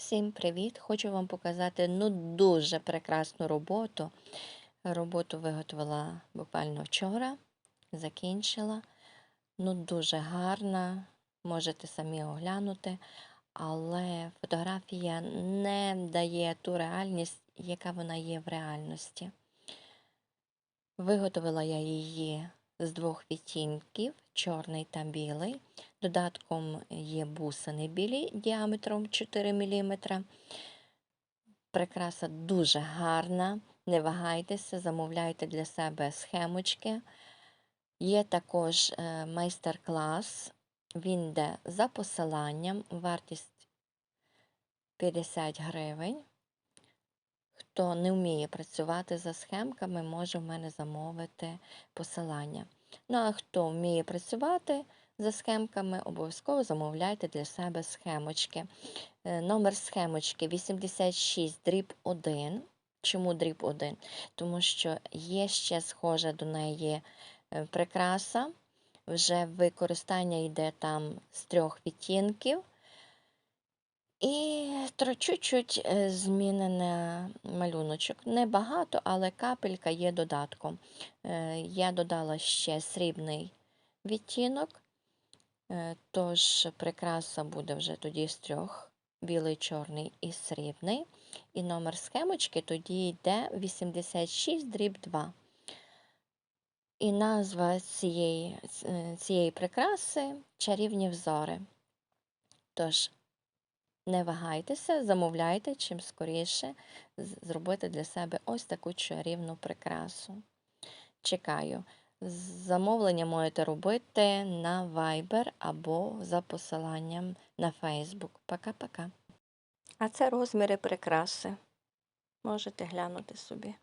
Всім привіт! Хочу вам показати ну дуже прекрасну роботу. Роботу виготовила буквально вчора, закінчила. Ну дуже гарна, можете самі оглянути, але фотографія не дає ту реальність, яка вона є в реальності. Виготовила я її з двох відтінків, чорний та білий. Додатком є бусини білі діаметром 4 мм. Прикраса дуже гарна. Не вагайтеся, замовляйте для себе схемочки. Є також е, майстер-клас. Він йде за посиланням, вартість 50 гривень. Хто не вміє працювати за схемками, може в мене замовити посилання. Ну а хто вміє працювати за схемками, обов'язково замовляйте для себе схемочки. Е, Номер схемочки 86 дріб 1. Чому дріб 1? Тому що є ще схожа до неї е, прикраса. Вже використання йде там з трьох відтінків. І чуть-чуть е, змінений малюночок. Небагато, але капелька є додатком. Я додала ще срібний відтінок, тож прикраса буде вже тоді з трьох: білий, чорний і срібний. І номер схемочки тоді йде 86 дріб 2. І назва цієї, е, цієї прикраси чарівні взори. Тож, не вагайтеся, замовляйте чим скоріше зробити для себе ось таку чарівну прикрасу. Чекаю. Замовлення можете робити на Viber або за посиланням на Facebook. Пока-пока. А це розміри прикраси. Можете глянути собі.